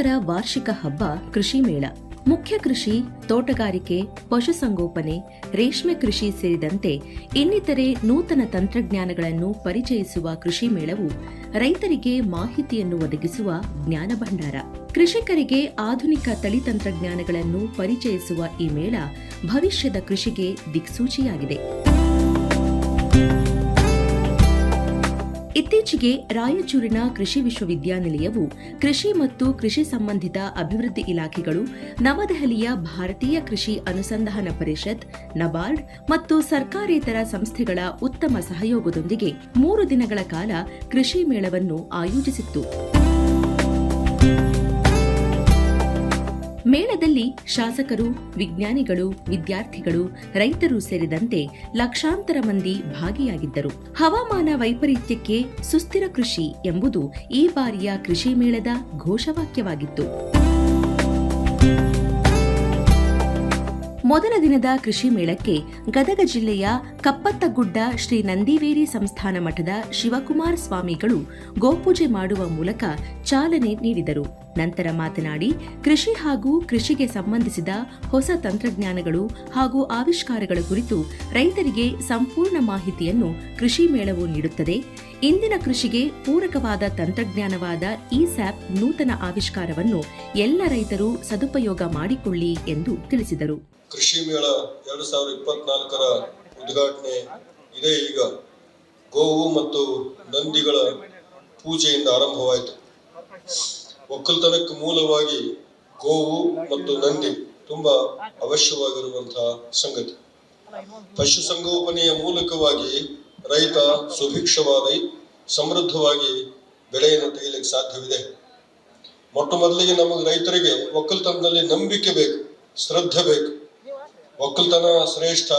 ಕೃಷಿಕರ ವಾರ್ಷಿಕ ಹಬ್ಬ ಕೃಷಿ ಮೇಳ. ಮುಖ್ಯ ಕೃಷಿ, ತೋಟಗಾರಿಕೆ, ಪಶುಸಂಗೋಪನೆ, ರೇಷ್ಮೆ ಕೃಷಿ ಸೇರಿದಂತೆ ಇನ್ನಿತರೆ ನೂತನ ತಂತ್ರಜ್ಞಾನಗಳನ್ನು ಪರಿಚಯಿಸುವ ಕೃಷಿ ಮೇಳವು ರೈತರಿಗೆ ಮಾಹಿತಿಯನ್ನು ಒದಗಿಸುವ ಜ್ಞಾನ ಭಂಡಾರ. ಕೃಷಿಕರಿಗೆ ಆಧುನಿಕ ತಳಿ ತಂತ್ರಜ್ಞಾನಗಳನ್ನು ಪರಿಚಯಿಸುವ ಈ ಮೇಳ ಭವಿಷ್ಯದ ಕೃಷಿಗೆ ದಿಕ್ಸೂಚಿಯಾಗಿದೆ. ಇತ್ತೀಚೆಗೆ ರಾಯಚೂರಿನ ಕೃಷಿ ವಿಶ್ವವಿದ್ಯಾನಿಲಯವು ಕೃಷಿ ಮತ್ತು ಕೃಷಿ ಸಂಬಂಧಿತ ಅಭಿವೃದ್ಧಿ ಇಲಾಖೆಗಳು ನವದೆಹಲಿಯ ಭಾರತೀಯ ಕೃಷಿ ಅನುಸಂಧಾನ ಪರಿಷತ್, ನಬಾರ್ಡ್ ಮತ್ತು ಸರ್ಕಾರೇತರ ಸಂಸ್ಥೆಗಳ ಉತ್ತಮ ಸಹಯೋಗದೊಂದಿಗೆ ಮೂರು ದಿನಗಳ ಕಾಲ ಕೃಷಿ ಮೇಳವನ್ನು ಆಯೋಜಿಸಿತ್ತು. ಮೇಳದಲ್ಲಿ ಶಾಸಕರು, ವಿಜ್ಞಾನಿಗಳು, ವಿದ್ಯಾರ್ಥಿಗಳು, ರೈತರು ಸೇರಿದಂತೆ ಲಕ್ಷಾಂತರ ಮಂದಿ ಭಾಗಿಯಾಗಿದ್ದರು. ಹವಾಮಾನ ವೈಪರೀತ್ಯಕ್ಕೆ ಸುಸ್ಥಿರ ಕೃಷಿ ಎಂಬುದು ಈ ಬಾರಿಯ ಕೃಷಿ ಮೇಳದ ಘೋಷವಾಕ್ಯವಾಗಿತ್ತು. ಮೊದಲ ದಿನದ ಕೃಷಿ ಮೇಳಕ್ಕೆ ಗದಗ ಜಿಲ್ಲೆಯ ಕಪ್ಪತ್ತಗುಡ್ಡ ಶ್ರೀ ನಂದಿವೇರಿ ಸಂಸ್ಥಾನ ಮಠದ ಶಿವಕುಮಾರ ಸ್ವಾಮಿಗಳು ಗೋಪೂಜೆ ಮಾಡುವ ಮೂಲಕ ಚಾಲನೆ ನೀಡಿದರು. ನಂತರ ಮಾತನಾಡಿ, ಕೃಷಿ ಹಾಗೂ ಕೃಷಿಗೆ ಸಂಬಂಧಿಸಿದ ಹೊಸ ತಂತ್ರಜ್ಞಾನಗಳು ಹಾಗೂ ಆವಿಷ್ಕಾರಗಳ ಕುರಿತು ರೈತರಿಗೆ ಸಂಪೂರ್ಣ ಮಾಹಿತಿಯನ್ನು ಕೃಷಿ ಮೇಳವು ನೀಡುತ್ತದೆ. ಇಂದಿನ ಕೃಷಿಗೆ ಪೂರಕವಾದ ತಂತ್ರಜ್ಞಾನವಾದ ಈ ಸ್ಯಾಪ್ ನೂತನ ಆವಿಷ್ಕಾರವನ್ನು ಎಲ್ಲ ರೈತರು ಸದುಪಯೋಗ ಮಾಡಿಕೊಳ್ಳಿ ಎಂದು ತಿಳಿಸಿದರು. ಕೃಷಿ ಮೇಳ ಎರಡು ಸಾವಿರದ ಇಪ್ಪತ್ನಾಲ್ಕರ ಉದ್ಘಾಟನೆ ಇದೆ ಈಗ. ಗೋವು ಮತ್ತು ನಂದಿಗಳ ಪೂಜೆಯಿಂದ ಆರಂಭವಾಯಿತು. ಒಕ್ಕಲ್ತನಕ್ಕೆ ಮೂಲವಾಗಿ ಗೋವು ಮತ್ತು ನಂದಿ ತುಂಬಾ ಅವಶ್ಯವಾಗಿರುವಂತಹ ಸಂಗತಿ. ಪಶುಸಂಗೋಪನೆಯ ಮೂಲಕವಾಗಿ ರೈತ ಸುಭಿಕ್ಷವಾದ ಸಮೃದ್ಧವಾಗಿ ಬೆಳೆಯನ್ನು ತೆಗೆಯಲಿಕ್ಕೆ ಸಾಧ್ಯವಿದೆ. ಮೊಟ್ಟ ಮೊದಲಿಗೆ ನಮಗೆ ರೈತರಿಗೆ ಒಕ್ಕಲ್ತನದಲ್ಲಿ ನಂಬಿಕೆ ಬೇಕು, ಶ್ರದ್ಧೆ ಬೇಕು. ಒಕ್ಕಲ್ತನ, ಶ್ರೇಷ್ಠ,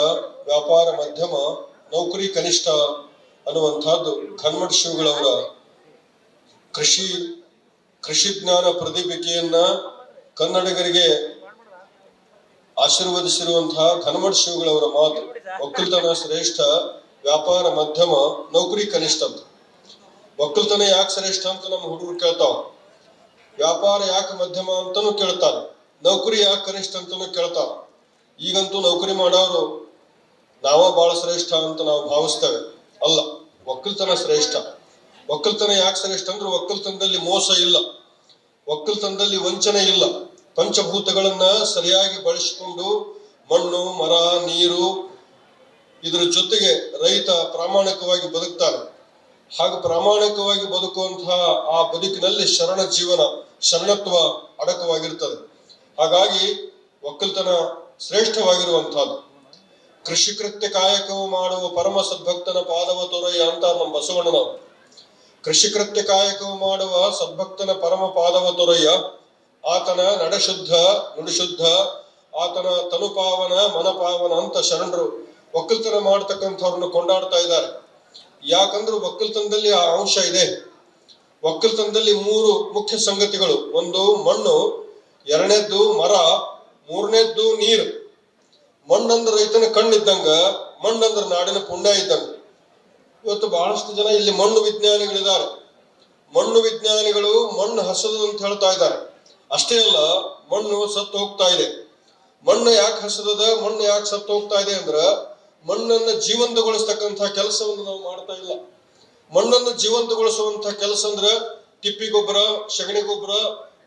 ವ್ಯಾಪಾರ, ಮಧ್ಯಮ, ನೌಕರಿ, ಕನಿಷ್ಠ ಅನ್ನುವಂಥದ್ದು ಕನ್ಮಠ ಶಿವಗಳವರ ಕೃಷಿ ಕೃಷಿ ಜ್ಞಾನ ಪ್ರದೀಪಿಕೆಯನ್ನ ಕನ್ನಡಿಗರಿಗೆ ಆಶೀರ್ವದಿಸಿರುವಂತಹ ಕನ್ಮಠ ಶಿವಗಳವರ ಮಾತು. ಒಕ್ಕಲ್ತನ, ಶ್ರೇಷ್ಠ, ವ್ಯಾಪಾರ, ಮಧ್ಯಮ, ನೌಕರಿ, ಕನಿಷ್ಠ ಅಂತ. ಒಕ್ಕಲ್ತನ ಯಾಕೆ ಶ್ರೇಷ್ಠ ಅಂತ ನಮ್ಮ ಹುಡುಗರು ಕೇಳ್ತಾವ? ವ್ಯಾಪಾರ ಯಾಕೆ ಮಧ್ಯಮ ಅಂತಾನು ಕೇಳ್ತಾರೆ. ನೌಕರಿ ಯಾಕೆ ಕನಿಷ್ಠ ಅಂತಾನು ಕೇಳ್ತಾರ. ಈಗಂತೂ ನೌಕರಿ ಮಾಡೋರು ನಾವ ಬಹಳ ಶ್ರೇಷ್ಠ ಅಂತ ನಾವು ಭಾವಿಸ್ತೇವೆ. ಅಲ್ಲ, ಒಕ್ಕಲ್ತನ ಶ್ರೇಷ್ಠ. ಒಕ್ಕಲ್ತನ ಯಾಕೆ ಶ್ರೇಷ್ಠ ಅಂದ್ರೆ ಒಕ್ಕಲ್ತನದಲ್ಲಿ ಮೋಸ ಇಲ್ಲ. ಒಕ್ಕಲ್ತನದಲ್ಲಿ ವಂಚನೆ ಇಲ್ಲ. ಪಂಚಭೂತಗಳನ್ನ ಸರಿಯಾಗಿ ಬಳಸಿಕೊಂಡು ಮಣ್ಣು, ಮರ, ನೀರು ಇದರ ಜೊತೆಗೆ ರೈತ ಪ್ರಾಮಾಣಿಕವಾಗಿ ಬದುಕ್ತಾನೆ. ಹಾಗೆ ಪ್ರಾಮಾಣಿಕವಾಗಿ ಬದುಕುವಂತಹ ಆ ಬದುಕಿನಲ್ಲಿ ಶರಣ ಜೀವನ, ಶರಣತ್ವ ಅಡಕವಾಗಿರ್ತದೆ. ಹಾಗಾಗಿ ಒಕ್ಕಲ್ತನ ಶ್ರೇಷ್ಠವಾಗಿರುವಂತಹದ್ದು ಕೃಷಿ ಕೃತ್ಯ ಕಾಯಕವು ಮಾಡುವ ಪರಮ ಸದ್ಭಕ್ತನ ಪಾದವ ತೊರೆಯ ಅಂತ ನಮ್ಮ ಬಸವಣ್ಣನವರು. ಕೃಷಿ ಕೃತ್ಯ ಕಾಯಕವು ಮಾಡುವ ಸದ್ಭಕ್ತನ ಪರಮ ಪಾದವ ತೊರೆಯ ಆತನ ನಡಶುದ್ಧ, ನುಡಿಶುದ್ಧ, ಆತನ ತನುಪಾವನ, ಮನಪಾವನ ಅಂತ ಶರಣರು ಒಕ್ಕಲ್ತನ ಮಾಡ್ತಕ್ಕಂಥವ್ರನ್ನ ಕೊಂಡಾಡ್ತಾ ಇದ್ದಾರೆ. ಯಾಕಂದ್ರೆ ಒಕ್ಕಲ್ತನದಲ್ಲಿ ಆ ಅಂಶ ಇದೆ. ಒಕ್ಕಲ್ತನದಲ್ಲಿ ಮೂರು ಮುಖ್ಯ ಸಂಗತಿಗಳು. ಒಂದು ಮಣ್ಣು, ಎರಡನೇದ್ದು ಮರ ಮೂರನೇದ್ದು ನೀರು. ಮಣ್ಣಂದ್ರ ರೈತನ ಕಣ್ಣಿದ್ದಂಗ, ಮಣ್ಣಂದ್ರ ನಾಡಿನ ಪುಣ್ಯ ಇದ್ದಂಗ. ಇವತ್ತು ಬಹಳಷ್ಟು ಜನ ಇಲ್ಲಿ ಮಣ್ಣು ವಿಜ್ಞಾನಿಗಳಿದ್ದಾರೆ. ಮಣ್ಣು ವಿಜ್ಞಾನಿಗಳು ಮಣ್ಣು ಹಸದು ಅಂತ ಹೇಳ್ತಾ ಇದ್ದಾರೆ. ಅಷ್ಟೇ ಅಲ್ಲ, ಮಣ್ಣು ಸತ್ತು ಹೋಗ್ತಾ ಇದೆ. ಮಣ್ಣು ಯಾಕೆ ಹಸದದ, ಮಣ್ಣು ಯಾಕೆ ಸತ್ತು ಹೋಗ್ತಾ ಇದೆ ಅಂದ್ರ, ಮಣ್ಣನ್ನ ಜೀವಂತಗೊಳಿಸ್ತಕ್ಕಂತಹ ಕೆಲಸವನ್ನು ನಾವು ಮಾಡ್ತಾ ಇಲ್ಲ. ಮಣ್ಣನ್ನು ಜೀವಂತಗೊಳಿಸುವಂತ ಕೆಲಸ ಅಂದ್ರ ತಿಪ್ಪಿ ಗೊಬ್ಬರ, ಸಗಣಿ ಗೊಬ್ಬರ,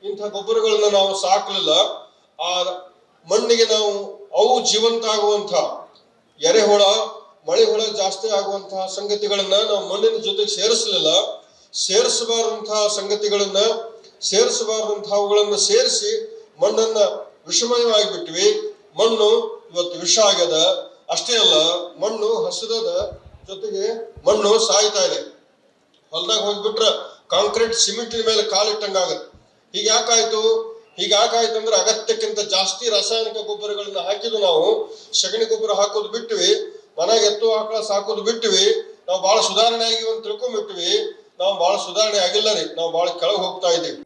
ಇಂಥ ಗೊಬ್ಬರಗಳನ್ನ ನಾವು ಸಾಕಲಿಲ್ಲ. ಆ ಮಣ್ಣಿಗೆ ನಾವು ಅವು ಜೀವಂತ ಆಗುವಂತ ಎರೆಹುಳ ಮಳೆ ಹುಳ ಜಾಸ್ತಿ ಆಗುವಂತಹ ಸಂಗತಿಗಳನ್ನ ನಾವು ಮಣ್ಣಿನ ಜೊತೆಗೆ ಸೇರಿಸಲಿಲ್ಲ. ಸೇರಿಸಬಾರದಂತಹ ಸಂಗತಿಗಳನ್ನ ಸೇರಿಸಬಾರದಂತಹವುಗಳನ್ನ ಸೇರಿಸಿ ಮಣ್ಣನ್ನ ವಿಷಮಯವಾಗಿಬಿಟ್ವಿ. ಮಣ್ಣು ಇವತ್ತು ವಿಷ ಆಗ್ಯದ. ಅಷ್ಟೇ ಅಲ್ಲ, ಮಣ್ಣು ಹಸಿದದ ಜೊತೆಗೆ ಮಣ್ಣು ಸಾಯ್ತಾ ಇದೆ. ಹೊಲದಾಗ ಹೋಗ್ಬಿಟ್ರ ಕಾಂಕ್ರೀಟ್ ಸಿಮೆಂಟಿನ ಮೇಲೆ ಕಾಲಿಟ್ಟಂಗಾಗತ್ತೆ. ಈಗ ಯಾಕಾಯ್ತು? ಹೀಗೆ ಯಾಕಾಯ್ತು ಅಂದ್ರೆ ಅಗತ್ಯಕ್ಕಿಂತ ಜಾಸ್ತಿ ರಾಸಾಯನಿಕ ಗೊಬ್ಬರಗಳನ್ನ ಹಾಕಿದ್ದು ನಾವು. ಸಗಣಿ ಗೊಬ್ಬರ ಹಾಕೋದು ಬಿಟ್ವಿ, ಮನೆಗೆ ಎತ್ತು ಆಕಳ ಸಾಕೋದು ಬಿಟ್ವಿ, ನಾವು ಬಹಳ ಸುಧಾರಣೆ ಆಗಿ ತಿಳ್ಕೊಂಡ್ಬಿಟ್ವಿ ನಾವು ಬಹಳ ಸುಧಾರಣೆ ಆಗಿಲ್ಲ ರೀ, ನಾವು ಬಹಳ ಕೆಳಗೆ ಹೋಗ್ತಾ ಇದ್ದೀವಿ